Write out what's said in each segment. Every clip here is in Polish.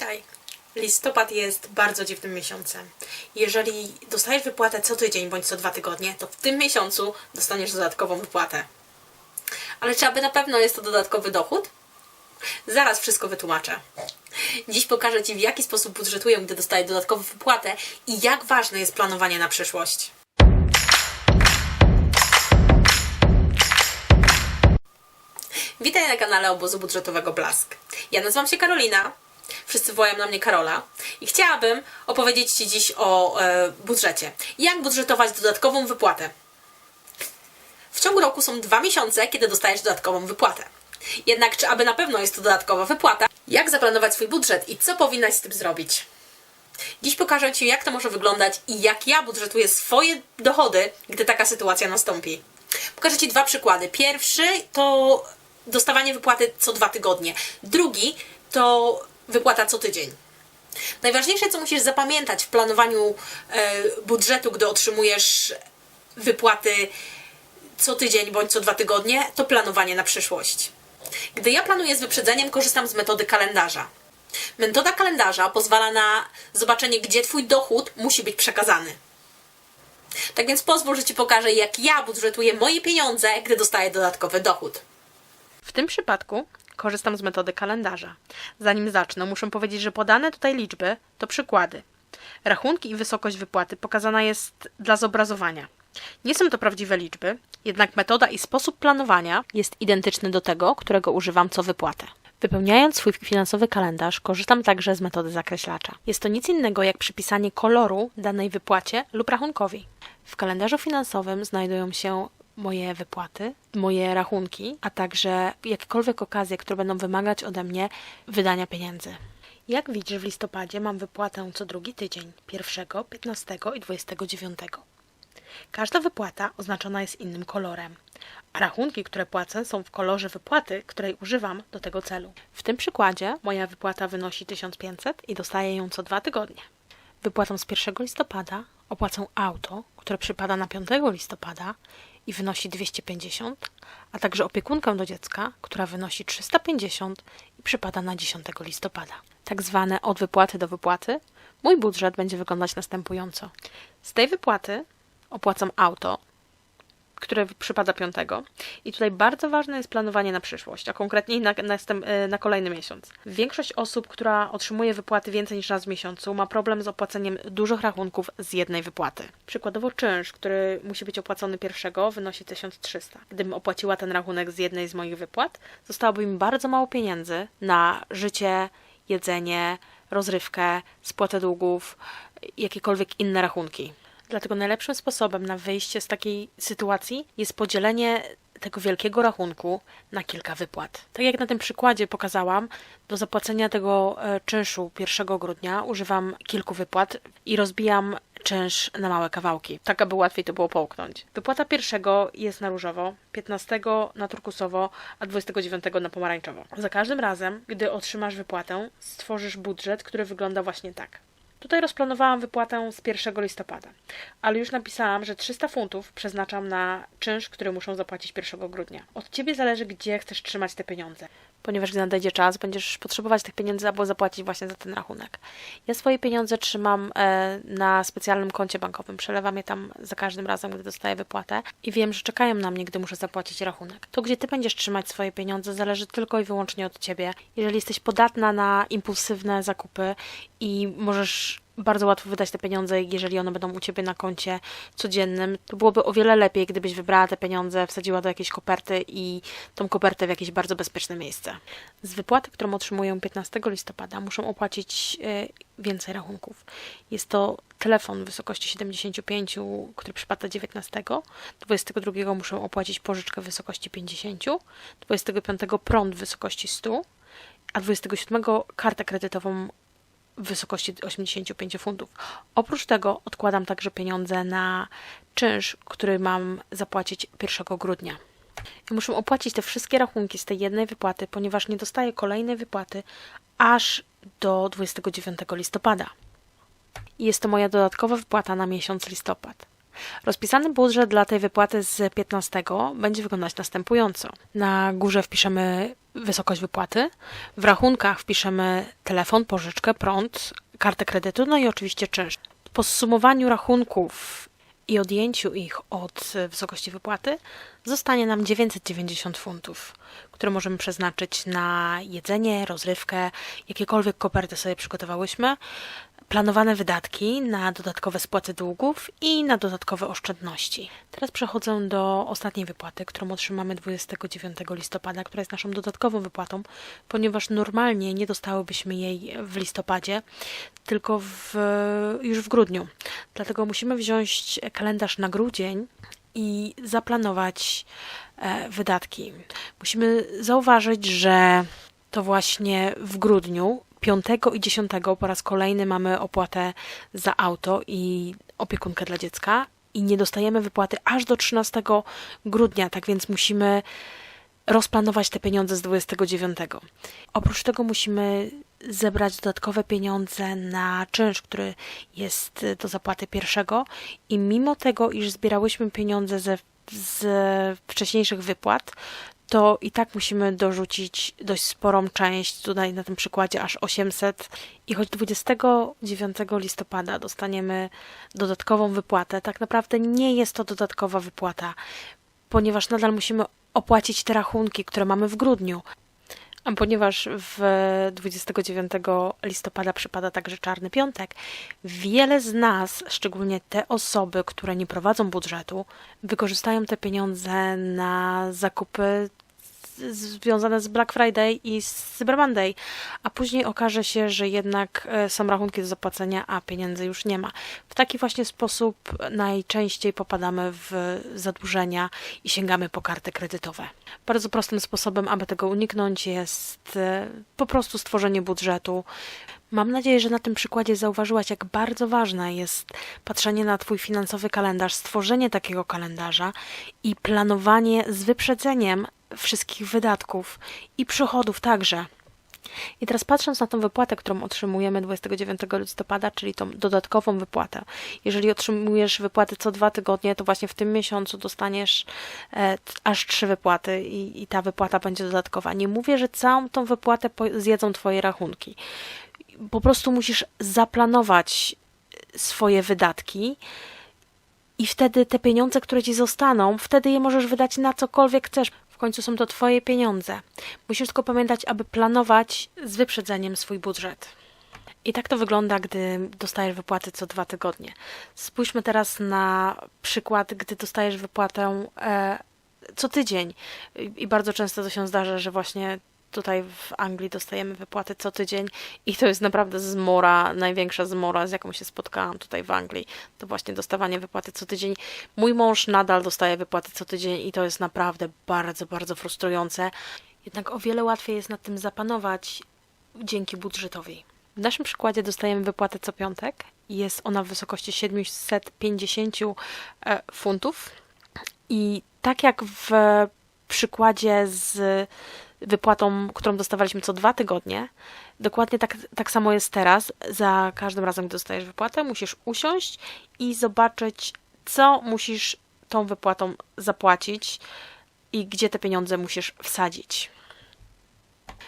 Witaj! Listopad jest bardzo dziwnym miesiącem. Jeżeli dostajesz wypłatę co tydzień bądź co dwa tygodnie, to w tym miesiącu dostaniesz dodatkową wypłatę. Ale czy aby na pewno jest to dodatkowy dochód? Zaraz wszystko wytłumaczę. Dziś pokażę Ci, w jaki sposób budżetuję, gdy dostaję dodatkową wypłatę i jak ważne jest planowanie na przyszłość. Witaj na kanale Obozu Budżetowego Blask. Ja nazywam się Karolina, wszyscy wołają na mnie Karola i chciałabym opowiedzieć Ci dziś o e, budżecie. Jak budżetować dodatkową wypłatę? W ciągu roku są dwa miesiące, kiedy dostajesz dodatkową wypłatę. Jednak czy aby na pewno jest to dodatkowa wypłata? Jak zaplanować swój budżet i co powinnaś z tym zrobić? Dziś pokażę Ci, jak to może wyglądać i jak ja budżetuję swoje dochody, gdy taka sytuacja nastąpi. Pokażę Ci dwa przykłady. Pierwszy to dostawanie wypłaty co dwa tygodnie. Drugi to wypłata co tydzień. Najważniejsze, co musisz zapamiętać w planowaniu e, budżetu, gdy otrzymujesz wypłaty co tydzień bądź co dwa tygodnie, to planowanie na przyszłość. Gdy ja planuję z wyprzedzeniem, korzystam z metody kalendarza. Metoda kalendarza pozwala na zobaczenie, gdzie Twój dochód musi być przekazany. Tak więc pozwól, że Ci pokażę, jak ja budżetuję moje pieniądze, gdy dostaję dodatkowy dochód. W tym przypadku korzystam z metody kalendarza. Zanim zacznę, muszę powiedzieć, że podane tutaj liczby to przykłady. Rachunki i wysokość wypłaty pokazana jest dla zobrazowania. Nie są to prawdziwe liczby, jednak metoda i sposób planowania jest identyczny do tego, którego używam co wypłatę. Wypełniając swój finansowy kalendarz, korzystam także z metody zakreślacza. Jest to nic innego jak przypisanie koloru danej wypłacie lub rachunkowi. W kalendarzu finansowym znajdują się moje wypłaty, moje rachunki, a także jakiekolwiek okazje, które będą wymagać ode mnie wydania pieniędzy. Jak widzisz, w listopadzie mam wypłatę co drugi tydzień 1, 15 i 29. Każda wypłata oznaczona jest innym kolorem, a rachunki, które płacę, są w kolorze wypłaty, której używam do tego celu. W tym przykładzie moja wypłata wynosi 1500 i dostaję ją co dwa tygodnie. Wypłatą z 1 listopada opłacę auto, które przypada na 5 listopada i wynosi 250, a także opiekunkę do dziecka, która wynosi 350 i przypada na 10 listopada. Tak zwane od wypłaty do wypłaty, mój budżet będzie wyglądać następująco. Z tej wypłaty opłacam auto, które przypada piątego. I tutaj bardzo ważne jest planowanie na przyszłość, a konkretniej na, następ, na kolejny miesiąc. Większość osób, która otrzymuje wypłaty więcej niż raz w miesiącu, ma problem z opłaceniem dużych rachunków z jednej wypłaty. Przykładowo czynsz, który musi być opłacony pierwszego, wynosi 1300. Gdybym opłaciła ten rachunek z jednej z moich wypłat, zostałoby mi bardzo mało pieniędzy na życie, jedzenie, rozrywkę, spłatę długów, jakiekolwiek inne rachunki. Dlatego najlepszym sposobem na wyjście z takiej sytuacji jest podzielenie tego wielkiego rachunku na kilka wypłat. Tak jak na tym przykładzie pokazałam, do zapłacenia tego e, czynszu 1 grudnia używam kilku wypłat i rozbijam czynsz na małe kawałki, tak aby łatwiej to było połknąć. Wypłata pierwszego jest na różowo, 15 na turkusowo, a 29 na pomarańczowo. Za każdym razem, gdy otrzymasz wypłatę, stworzysz budżet, który wygląda właśnie tak. Tutaj rozplanowałam wypłatę z 1 listopada, ale już napisałam, że 300 funtów przeznaczam na czynsz, który muszą zapłacić 1 grudnia. Od Ciebie zależy, gdzie chcesz trzymać te pieniądze, ponieważ gdy nadejdzie czas, będziesz potrzebować tych pieniędzy albo zapłacić właśnie za ten rachunek. Ja swoje pieniądze trzymam e, na specjalnym koncie bankowym, przelewam je tam za każdym razem, gdy dostaję wypłatę i wiem, że czekają na mnie, gdy muszę zapłacić rachunek. To, gdzie Ty będziesz trzymać swoje pieniądze, zależy tylko i wyłącznie od Ciebie. Jeżeli jesteś podatna na impulsywne zakupy i możesz bardzo łatwo wydać te pieniądze, jeżeli one będą u Ciebie na koncie codziennym. To byłoby o wiele lepiej, gdybyś wybrała te pieniądze, wsadziła do jakiejś koperty i tą kopertę w jakieś bardzo bezpieczne miejsce. Z wypłaty, którą otrzymuję 15 listopada, muszą opłacić więcej rachunków. Jest to telefon w wysokości 75, który przypada 19. 22 muszę opłacić pożyczkę w wysokości 50. 25 prąd w wysokości 100 a 27 kartę kredytową w wysokości 85 funtów. Oprócz tego odkładam także pieniądze na czynsz, który mam zapłacić 1 grudnia. I muszę opłacić te wszystkie rachunki z tej jednej wypłaty, ponieważ nie dostaję kolejnej wypłaty aż do 29 listopada. I jest to moja dodatkowa wypłata na miesiąc listopad. Rozpisany budżet dla tej wypłaty z 15 będzie wyglądać następująco. Na górze wpiszemy wysokość wypłaty, w rachunkach wpiszemy telefon, pożyczkę, prąd, kartę kredytu, no i oczywiście czynsz. Po zsumowaniu rachunków i odjęciu ich od wysokości wypłaty zostanie nam 990 funtów, które możemy przeznaczyć na jedzenie, rozrywkę, jakiekolwiek koperty sobie przygotowałyśmy, planowane wydatki na dodatkowe spłaty długów i na dodatkowe oszczędności. Teraz przechodzę do ostatniej wypłaty, którą otrzymamy 29 listopada, która jest naszą dodatkową wypłatą, ponieważ normalnie nie dostałybyśmy jej w listopadzie, tylko w, już w grudniu. Dlatego musimy wziąć kalendarz na grudzień i zaplanować e, wydatki. Musimy zauważyć, że to właśnie w grudniu 5 i 10 po raz kolejny mamy opłatę za auto i opiekunkę dla dziecka i nie dostajemy wypłaty aż do 13 grudnia, tak więc musimy rozplanować te pieniądze z 29. Oprócz tego musimy zebrać dodatkowe pieniądze na czynsz, który jest do zapłaty pierwszego i mimo tego, iż zbierałyśmy pieniądze ze z wcześniejszych wypłat, to i tak musimy dorzucić dość sporą część, tutaj na tym przykładzie aż 800 i choć 29 listopada dostaniemy dodatkową wypłatę, tak naprawdę nie jest to dodatkowa wypłata, ponieważ nadal musimy opłacić te rachunki, które mamy w grudniu. A ponieważ w 29 listopada przypada także czarny piątek, wiele z nas, szczególnie te osoby, które nie prowadzą budżetu, wykorzystają te pieniądze na zakupy związane z Black Friday i z Cyber Monday, a później okaże się, że jednak e, są rachunki do zapłacenia, a pieniędzy już nie ma. W taki właśnie sposób najczęściej popadamy w zadłużenia i sięgamy po karty kredytowe. Bardzo prostym sposobem, aby tego uniknąć, jest e, po prostu stworzenie budżetu. Mam nadzieję, że na tym przykładzie zauważyłaś, jak bardzo ważne jest patrzenie na Twój finansowy kalendarz, stworzenie takiego kalendarza i planowanie z wyprzedzeniem wszystkich wydatków i przychodów także. I teraz patrząc na tą wypłatę, którą otrzymujemy 29 listopada, czyli tą dodatkową wypłatę. Jeżeli otrzymujesz wypłaty co dwa tygodnie, to właśnie w tym miesiącu dostaniesz e, aż trzy wypłaty i, i ta wypłata będzie dodatkowa. Nie mówię, że całą tą wypłatę zjedzą Twoje rachunki. Po prostu musisz zaplanować swoje wydatki i wtedy te pieniądze, które ci zostaną, wtedy je możesz wydać na cokolwiek chcesz końcu są to Twoje pieniądze. Musisz tylko pamiętać, aby planować z wyprzedzeniem swój budżet. I tak to wygląda, gdy dostajesz wypłaty co dwa tygodnie. Spójrzmy teraz na przykład, gdy dostajesz wypłatę e, co tydzień. I bardzo często to się zdarza, że właśnie tutaj w Anglii dostajemy wypłaty co tydzień i to jest naprawdę zmora, największa zmora, z jaką się spotkałam tutaj w Anglii. To właśnie dostawanie wypłaty co tydzień. Mój mąż nadal dostaje wypłaty co tydzień i to jest naprawdę bardzo, bardzo frustrujące. Jednak o wiele łatwiej jest nad tym zapanować dzięki budżetowi. W naszym przykładzie dostajemy wypłatę co piątek jest ona w wysokości 750 e, funtów. I tak jak w przykładzie z wypłatą, którą dostawaliśmy co dwa tygodnie. Dokładnie tak, tak samo jest teraz. Za każdym razem, gdy dostajesz wypłatę, musisz usiąść i zobaczyć, co musisz tą wypłatą zapłacić i gdzie te pieniądze musisz wsadzić.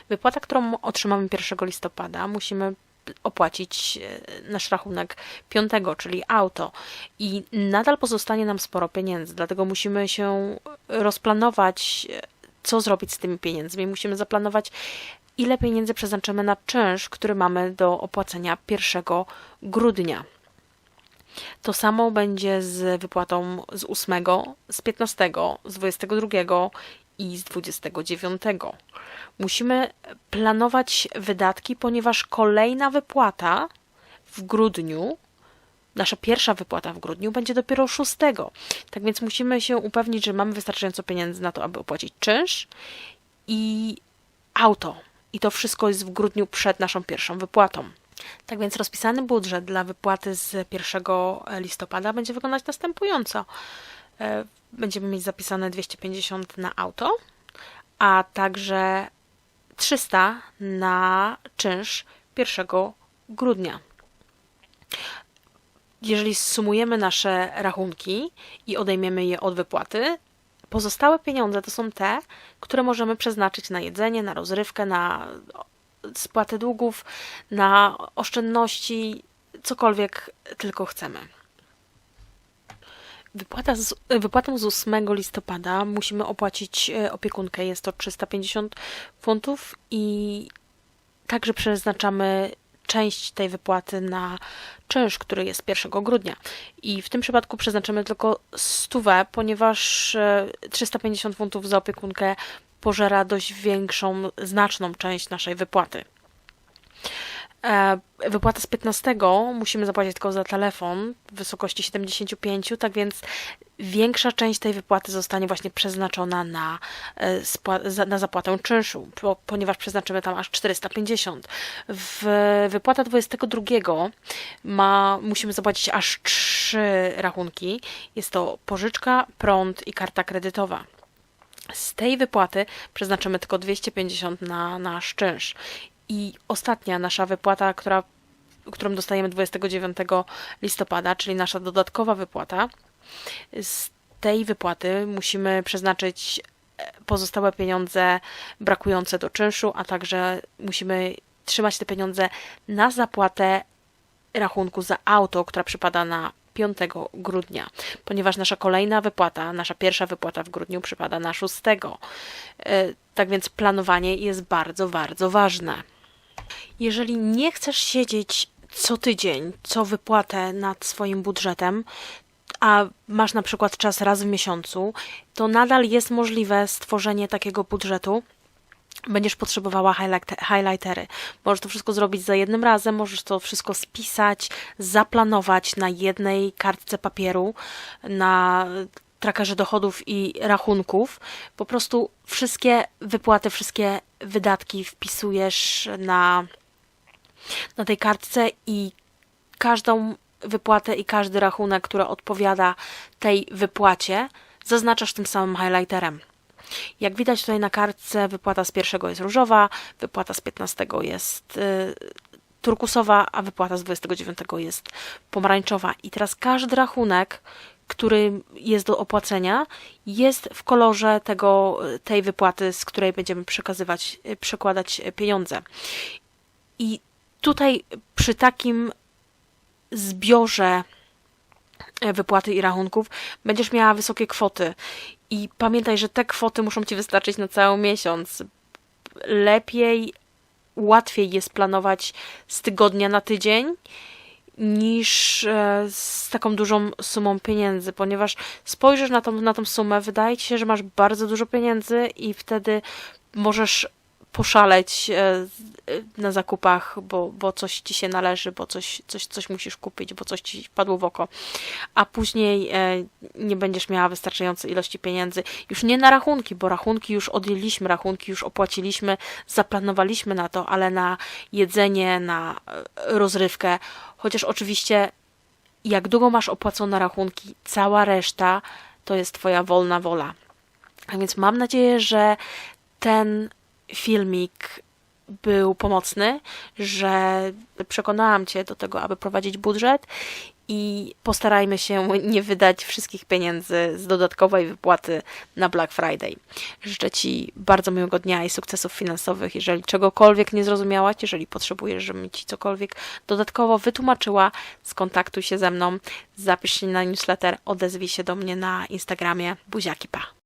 Wypłata, którą otrzymamy 1 listopada, musimy opłacić e, nasz rachunek 5, czyli auto i nadal pozostanie nam sporo pieniędzy, dlatego musimy się rozplanować co zrobić z tymi pieniędzmi. Musimy zaplanować, ile pieniędzy przeznaczymy na czynsz, który mamy do opłacenia 1 grudnia. To samo będzie z wypłatą z 8, z 15, z 22 i z 29. Musimy planować wydatki, ponieważ kolejna wypłata w grudniu nasza pierwsza wypłata w grudniu będzie dopiero 6. Tak więc musimy się upewnić, że mamy wystarczająco pieniędzy na to, aby opłacić czynsz i auto. I to wszystko jest w grudniu przed naszą pierwszą wypłatą. Tak więc rozpisany budżet dla wypłaty z 1 listopada będzie wyglądać następująco. E, będziemy mieć zapisane 250 na auto, a także 300 na czynsz 1 grudnia. Jeżeli sumujemy nasze rachunki i odejmiemy je od wypłaty, pozostałe pieniądze to są te, które możemy przeznaczyć na jedzenie, na rozrywkę, na spłatę długów, na oszczędności, cokolwiek tylko chcemy. Wypłata z, wypłatę z 8 listopada musimy opłacić e, opiekunkę. Jest to 350 funtów i także przeznaczamy część tej wypłaty na czynsz, który jest 1 grudnia. I w tym przypadku przeznaczymy tylko stówę, ponieważ e, 350 funtów za opiekunkę pożera dość większą, znaczną część naszej wypłaty. E, Wypłata z 15 musimy zapłacić tylko za telefon w wysokości 75, tak więc większa część tej wypłaty zostanie właśnie przeznaczona na, e, na zapłatę czynszu, po, ponieważ przeznaczymy tam aż 450. W wypłata 22 ma, musimy zapłacić aż trzy rachunki. Jest to pożyczka, prąd i karta kredytowa. Z tej wypłaty przeznaczymy tylko 250 na nasz czynsz. I ostatnia nasza wypłata, która, którą dostajemy 29 listopada, czyli nasza dodatkowa wypłata, z tej wypłaty musimy przeznaczyć e, pozostałe pieniądze brakujące do czynszu, a także musimy trzymać te pieniądze na zapłatę rachunku za auto, która przypada na 5 grudnia, ponieważ nasza kolejna wypłata, nasza pierwsza wypłata w grudniu przypada na 6. E, Tak więc planowanie jest bardzo, bardzo ważne. Jeżeli nie chcesz siedzieć co tydzień, co wypłatę nad swoim budżetem, a masz na przykład czas raz w miesiącu, to nadal jest możliwe stworzenie takiego budżetu. Będziesz potrzebowała highlight- highlightery. Możesz to wszystko zrobić za jednym razem, możesz to wszystko spisać, zaplanować na jednej kartce papieru, na trackerze dochodów i rachunków. Po prostu wszystkie wypłaty, wszystkie wydatki wpisujesz na, na tej kartce i każdą wypłatę i każdy rachunek, który odpowiada tej wypłacie, zaznaczasz tym samym highlighterem. Jak widać tutaj na kartce, wypłata z pierwszego jest różowa, wypłata z 15 jest y, turkusowa, a wypłata z 29 jest pomarańczowa. I teraz każdy rachunek, który jest do opłacenia, jest w kolorze tego, tej wypłaty, z której będziemy przekazywać, przekładać pieniądze. I tutaj przy takim zbiorze e, wypłaty i rachunków będziesz miała wysokie kwoty. I pamiętaj, że te kwoty muszą ci wystarczyć na cały miesiąc. Lepiej, łatwiej jest planować z tygodnia na tydzień niż e, z taką dużą sumą pieniędzy, ponieważ spojrzysz na tą, na tą sumę, wydaje ci się, że masz bardzo dużo pieniędzy i wtedy możesz poszaleć e, na zakupach, bo, bo coś ci się należy, bo coś, coś, coś musisz kupić, bo coś ci padło w oko, a później e, nie będziesz miała wystarczającej ilości pieniędzy. Już nie na rachunki, bo rachunki już odjęliśmy, rachunki już opłaciliśmy, zaplanowaliśmy na to, ale na jedzenie, na e, rozrywkę, chociaż oczywiście jak długo masz opłacone rachunki, cała reszta to jest Twoja wolna wola. A więc mam nadzieję, że ten filmik był pomocny, że przekonałam Cię do tego, aby prowadzić budżet i postarajmy się nie wydać wszystkich pieniędzy z dodatkowej wypłaty na Black Friday. Życzę Ci bardzo miłego dnia i sukcesów finansowych. Jeżeli czegokolwiek nie zrozumiałaś, jeżeli potrzebujesz, żebym Ci cokolwiek dodatkowo wytłumaczyła, skontaktuj się ze mną, zapisz się na newsletter, odezwij się do mnie na Instagramie. Buziaki, pa!